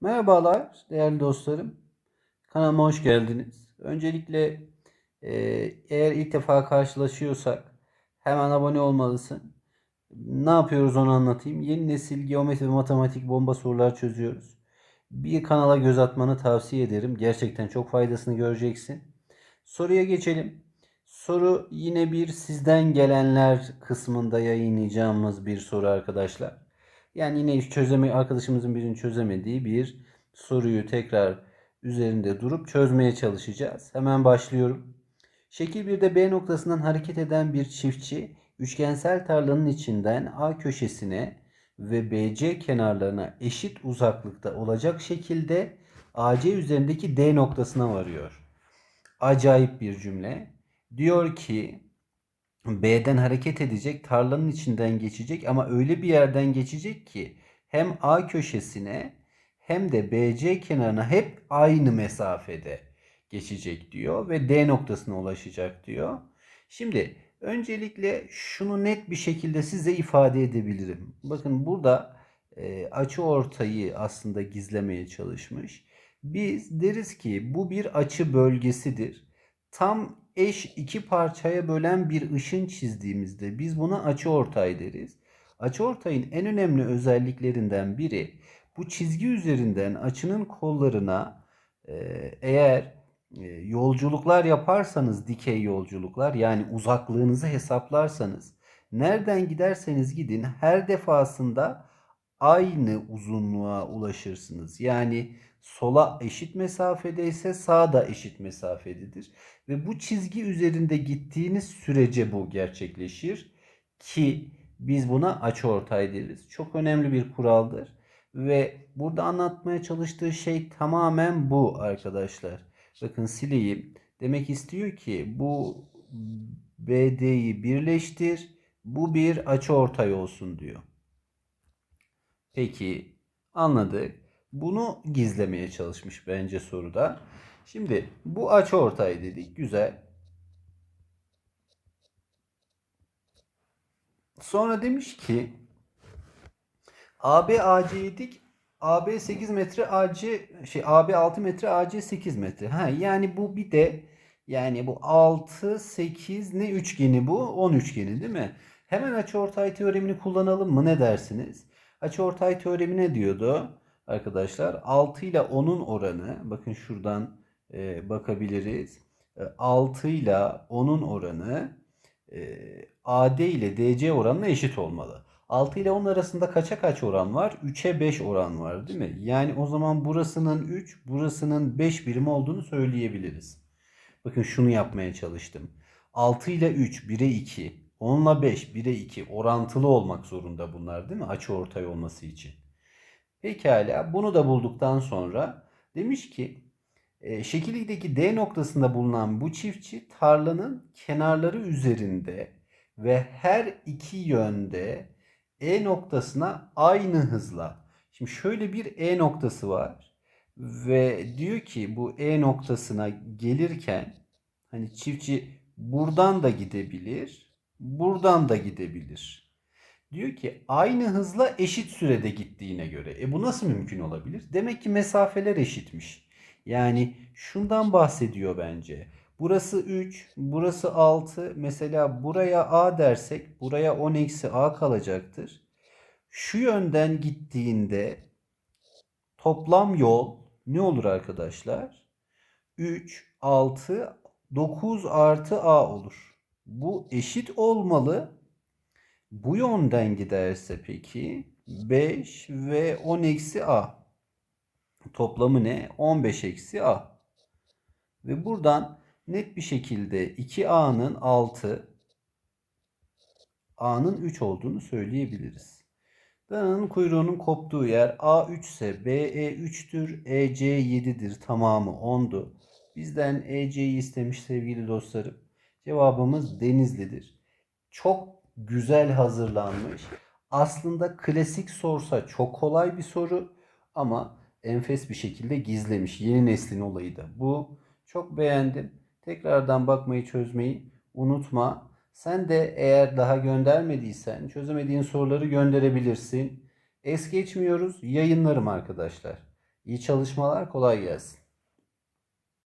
Merhabalar değerli dostlarım. Kanalıma hoş geldiniz. Öncelikle e, eğer ilk defa karşılaşıyorsak hemen abone olmalısın. Ne yapıyoruz onu anlatayım. Yeni nesil geometri ve matematik bomba sorular çözüyoruz. Bir kanala göz atmanı tavsiye ederim. Gerçekten çok faydasını göreceksin. Soruya geçelim. Soru yine bir sizden gelenler kısmında yayınlayacağımız bir soru arkadaşlar. Yani yine hiç çözeme arkadaşımızın birinin çözemediği bir soruyu tekrar üzerinde durup çözmeye çalışacağız. Hemen başlıyorum. Şekil 1'de B noktasından hareket eden bir çiftçi üçgensel tarlanın içinden A köşesine ve BC kenarlarına eşit uzaklıkta olacak şekilde AC üzerindeki D noktasına varıyor. Acayip bir cümle. Diyor ki B'den hareket edecek, tarlanın içinden geçecek ama öyle bir yerden geçecek ki hem A köşesine hem de BC kenarına hep aynı mesafede geçecek diyor ve D noktasına ulaşacak diyor. Şimdi öncelikle şunu net bir şekilde size ifade edebilirim. Bakın burada e, açı ortayı aslında gizlemeye çalışmış. Biz deriz ki bu bir açı bölgesidir. Tam eş iki parçaya bölen bir ışın çizdiğimizde biz buna açı ortay deriz. Açı ortayın en önemli özelliklerinden biri bu çizgi üzerinden açının kollarına e, eğer e, yolculuklar yaparsanız dikey yolculuklar yani uzaklığınızı hesaplarsanız nereden giderseniz gidin her defasında aynı uzunluğa ulaşırsınız. Yani sola eşit mesafede ise sağda eşit mesafededir. Ve bu çizgi üzerinde gittiğiniz sürece bu gerçekleşir ki biz buna açıortay deriz. Çok önemli bir kuraldır. Ve burada anlatmaya çalıştığı şey tamamen bu arkadaşlar. Bakın sileyim. Demek istiyor ki bu BD'yi birleştir. Bu bir açıortay olsun diyor. Peki anladık. Bunu gizlemeye çalışmış bence soruda. Şimdi bu açı ortay dedik. Güzel. Sonra demiş ki AB AC dik AB 8 metre AC şey AB 6 metre AC 8 metre. Ha yani bu bir de yani bu 6 8 ne üçgeni bu? 10 üçgeni değil mi? Hemen açıortay teoremini kullanalım mı ne dersiniz? Açıortay teoremi ne diyordu? Arkadaşlar 6 ile 10'un oranı bakın şuradan e, bakabiliriz. E, 6 ile 10'un oranı e, AD ile DC oranına eşit olmalı. 6 ile 10 arasında kaça kaç oran var? 3'e 5 oran var değil mi? Yani o zaman burasının 3, burasının 5 birim olduğunu söyleyebiliriz. Bakın şunu yapmaya çalıştım. 6 ile 3, 1'e 2. 10 ile 5, 1'e 2. Orantılı olmak zorunda bunlar değil mi? Açı ortay olması için. Pekala bunu da bulduktan sonra demiş ki e, şekildeki D noktasında bulunan bu çiftçi tarlanın kenarları üzerinde ve her iki yönde E noktasına aynı hızla. Şimdi şöyle bir E noktası var ve diyor ki bu E noktasına gelirken hani çiftçi buradan da gidebilir, buradan da gidebilir. Diyor ki aynı hızla eşit sürede gittiğine göre. E bu nasıl mümkün olabilir? Demek ki mesafeler eşitmiş. Yani şundan bahsediyor bence. Burası 3, burası 6. Mesela buraya A dersek buraya 10 eksi A kalacaktır. Şu yönden gittiğinde toplam yol ne olur arkadaşlar? 3, 6, 9 artı A olur. Bu eşit olmalı. Bu yönden giderse peki 5 ve 10 eksi A. Toplamı ne? 15 eksi A. Ve buradan net bir şekilde 2A'nın 6, A'nın 3 olduğunu söyleyebiliriz. Dananın kuyruğunun koptuğu yer A 3 ise BE 3'tür, EC 7'dir. Tamamı 10'du. Bizden EC'yi istemiş sevgili dostlarım. Cevabımız Denizli'dir. Çok güzel hazırlanmış. Aslında klasik sorsa çok kolay bir soru ama enfes bir şekilde gizlemiş. Yeni neslin olayı da bu. Çok beğendim. Tekrardan bakmayı çözmeyi unutma. Sen de eğer daha göndermediysen çözemediğin soruları gönderebilirsin. Es geçmiyoruz. Yayınlarım arkadaşlar. İyi çalışmalar, kolay gelsin.